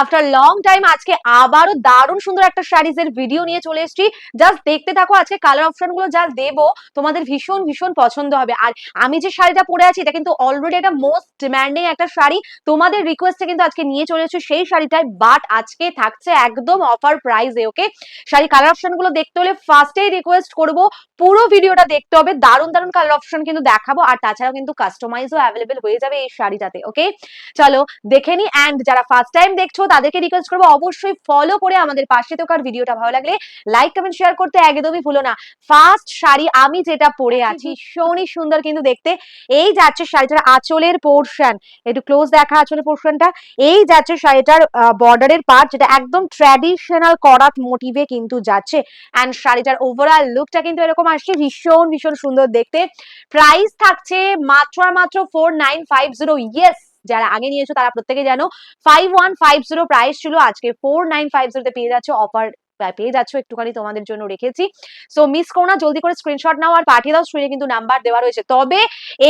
After long time আজকে আবারও দারুণ সুন্দর একটা শাড়িজের ভিডিও নিয়ে চলে এসেছি। জাস্ট দেখতে থাকো, আজকে কালার অপশনগুলো যা দেবো। তোমাদের ভীষণ ভীষণ পছন্দ হবে। আর আমি যে শাড়িটা পরে আছি, এটা কিন্তু অলরেডি একটা মোস্ট ডিমান্ডিং একটা শাড়ি। তোমাদের রিকোয়েস্টে কিন্তু আজকে নিয়ে চলে এসেছি সেই শাড়িটাই বাট আজকে থাকছে একদম অফার প্রাইসে ওকে শাড়ি কালার অপশনগুলো দেখতে হলে ফার্স্টেই রিকোয়েস্ট করব। পুরো ভিডিওটা দেখতে হবে। দারুণ দারুণ কালার অপশন কিন্তু দেখাবো। আর তাছাড়াও কিন্তু কাস্টমাইজও অ্যাভেলেবেল হয়ে যাবে এই শাড়িটাতে ওকে চলো, দেখে নি। অ্যান্ড যারা ফার্স্ট টাইম দেখছ তাদেরকে রিকোয়েস্ট করব অবশ্যই ফলো করে আমাদের পাশে থাকার ভিডিওটা ভালো লাগলে লাইক কমেন্ট শেয়ার করতে একদমই ভুলো না। ফার্স্ট শাড়ি আমি যেটা পরে আছি ভীষণই সুন্দর কিন্তু দেখতে। এই যাচ্ছে শাড়িটার আঁচলের পোর্শন একটু ক্লোজ দেখা আঁচলের পোর্শনটা এই যাচ্ছে শাড়িটার বর্ডারের পার্ট যেটা একদম ট্র্যাডিশনাল করাত মোটিভে কিন্তু যাচ্ছে। অ্যান্ড শাড়িটার ওভারঅল লুকটা কিন্তু এরকম আসছে, ভীষণ ভীষণ সুন্দর দেখতে। প্রাইস থাকছে মাত্র মাত্র four nine five zero yes যারা আগে নিয়েছো তারা প্রত্যেকে জানো five one five zero price ছিল, আজকে ফোর নাইন ফাইভ জিরোতে পেয়ে যাচ্ছে অফার পেয়ে যাচ্ছ, একটুখানি তোমাদের জন্য রেখেছি। সো মিস করো না, জলদি করে স্ক্রিনশট নাও আর পাঠিয়ে দাও স্ক্রিনে কিন্তু নাম্বার দেওয়া রয়েছে। তবে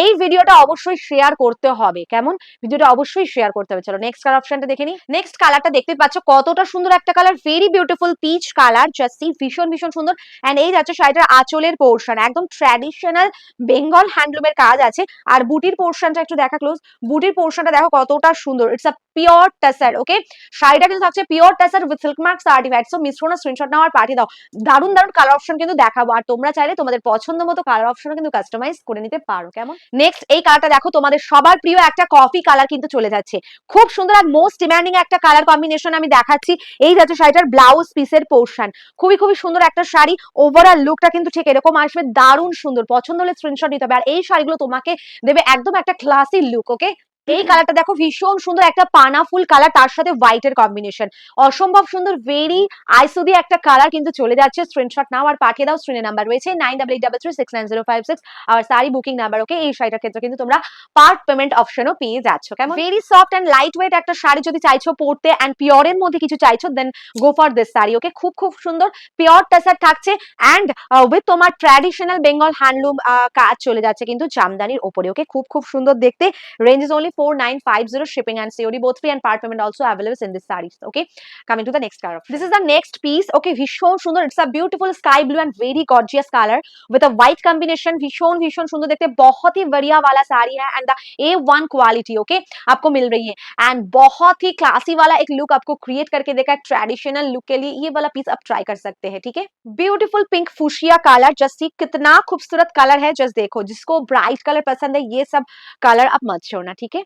এই ভিডিওটা অবশ্যই শেয়ার করতে হবে। কেমন? ভিডিওটা অবশ্যই শেয়ার করতে হবে। চলো নেক্সট কালার অপশনটা দেখে নি। নেক্সট কালারটা দেখতে পাচ্ছ, কতটা সুন্দর একটা colour very beautiful peach colour just ভীষণ ভীষণ সুন্দর। অ্যান্ড এই যাচ্ছে শাড়িটার আঁচলের পোর্শন একদম ট্র্যাডিশনাল বেঙ্গল হ্যান্ডলুমের কাজ আছে। আর বুটির পোর্শনটা একটু দেখা ক্লোজ বুটির পোর্শনটা দেখো কতটা সুন্দর। ইটস আ পিওর টাসার ওকে শাড়িটা কিন্তু থাকছে pure tussar with silk mark certified so না স্ক্রিনশট নাও আর পাঠিয়ে দাও। দারুণ দারুণ কালার অপশন কিন্তু দেখাবো। আর তোমরা চাইলে তোমাদের পছন্দ মতো কালার অপশন কিন্তু কাস্টমাইজ করে নিতে পারো। কেমন? নেক্সট এই কালারটা দেখো, তোমাদের সবার প্রিয় একটা কফি কালার কিন্তু চলে যাচ্ছে। খুব সুন্দর আর মোস্ট ডিমান্ডিং একটা কালার কম্বিনেশন আমি দেখাচ্ছি। এই যাচ্ছে শাড়িটার ব্লাউজ পিসের পোর্শন খুবই খুবই সুন্দর একটা শাড়ি। ওভারঅল লুকটা কিন্তু ঠিক এরকম আসবে। দারুণ সুন্দর। পছন্দ হলে স্ক্রিনশট নিতে হবে। আর এই শাড়িগুলো তোমাকে দেবে একদম একটা ক্লাসি লুক ওকে এই কালারটা দেখো ভীষণ সুন্দর একটা পানা ফুল কালার তার সাথে হোয়াইটের কম্বিনেশন অসম্ভব সুন্দর ভেরি আইসুদি একটা কালার কিন্তু চলে যাচ্ছে। স্ক্রিনশট নাও আর পাঠিয়ে দাও স্ক্রিনে নাম্বার রয়েছে nine double eight double three six nine zero five six আর সারি বুকিং নাম্বার ওকে এই শাড়িটার ক্ষেত্রে কিন্তু তোমরা পার্ট পেমেন্ট অপশনও পেয়ে যাচ্ছ, কেমন? Very soft and light weight একটা শাড়ি যদি চাইছো পরতে অ্যান্ড পিওরের মধ্যে কিছু চাইছো then go for this sari okay খুব খুব সুন্দর পিওর টাসার থাকছে অ্যান্ড উইথ তোমার ট্র্যাডিশনাল বেঙ্গল হ্যান্ডলুম কাজ চলে যাচ্ছে কিন্তু জামদানির ওপরে ওকে খুব খুব সুন্দর দেখতে। Range is only 4950 shipping and COD both free and part payment also available in this sarees okay coming to the next color this is the next piece okay ভীষণ সুন্দর it's a beautiful sky blue and very gorgeous color with a white combination भीषण भीषण सुंदर देखते बहुत ही बढ़िया वाला साड़ी है and the A1 quality okay आपको मिल रही है and बहुत ही क्लासी वाला एक लुक आपको क्रिएट करके देखा है ट्रेडिशनल लुक के लिए ये वाला पीस आप ट्राई कर सकते हैं ठीक है beautiful pink fuchsia colour just कितना खूबसूरत कलर है जस्ट देखो जिसको ब्राइट कलर पसंद है ये सब कलर आप मत छोड़ना ठीक है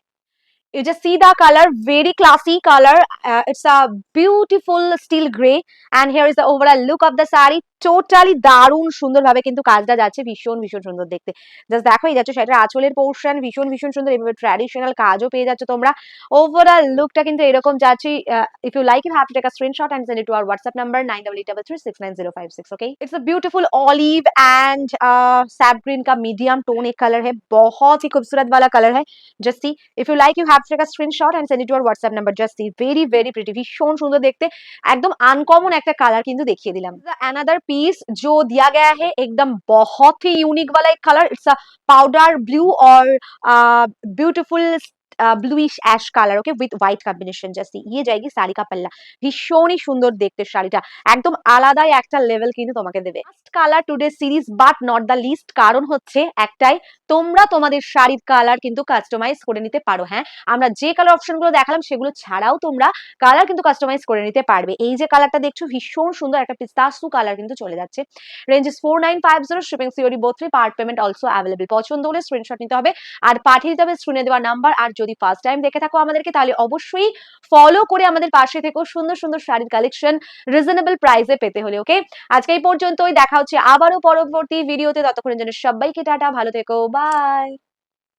you just see the color very classy color uh, it's a beautiful steel gray and here is the overall look of the saree totally দারুণ সুন্দরভাবে কিন্তু কাজটা যাচ্ছে ভীষণ ভীষণ সুন্দর দেখতে জাস্ট দেখো এই যাচ্ছে সেটা আঁচলের পোর্শন ভীষণ ভীষণ সুন্দর এভাবে ট্র্যাডিশনাল কাজও পেয়ে যাচ্ছে তোমরা ওভারঅল লুকটা কিন্তু এরকম যাচ্ছে if you like you have to take a screenshot and send it to our WhatsApp number nine double eight double three six nine zero five six okay it's a beautiful olive and sap green का medium tone एक colour है बहुत ही खूबसूरत वाला colour है just see if you like you have to take a screenshot and send it to our WhatsApp number just see very very pretty ভীষণ সুন্দর দেখতে একদম আনকমন একটা কালার কিন্তু দেখিয়ে দিলাম অ্যানাদার पीस जो दिया गया है एकदम बहुत ही यूनिक वाला एक colour it's a powder blue और beautiful bluish ash colour okay with white combination just ইয়ে জায়গি শাড়ি কা ভীষণই সুন্দর দেখতে শাড়িটা। একদম আলাদাই একটা লেভেল কিন্তু তোমাকে দেবে। Colour today series but not the least কারণ হচ্ছে একটাই, তোমরা তোমাদের শাড়ির কালার কিন্তু কাস্টমাইজ করে নিতে পারো হ্যাঁ? আমরা যে কালার অপশনগুলো দেখালাম, সেগুলো ছাড়াও তোমরা কালার কিন্তু কাস্টমাইজ করে নিতে পারবে। এই যে কালারটা দেখছ, ভীষণ সুন্দর একটা পিস্তাসু কালার কিন্তু চলে যাচ্ছে। Ranges four nine five zero shipping surely both three part payment also available পছন্দ হলে স্ক্রিনশট নিতে হবে। আর পাঠিয়ে দিতে হবে স্ক্রিনে দেওয়া নাম্বার আর যদি ফার্স্ট টাইম দেখে থাকো আমাদেরকে, তাহলে অবশ্যই ফলো করে আমাদের পাশে থেকো। সুন্দর সুন্দর শাড়ির কালেকশন রিজনেবল প্রাইসে পেতে হলে ওকে আজকে এই পর্যন্তই। দেখা হচ্ছে আবারও পরবর্তী ভিডিওতে ততক্ষণের জন্য সবাইকে টাটা, ভালো থেকো। বাই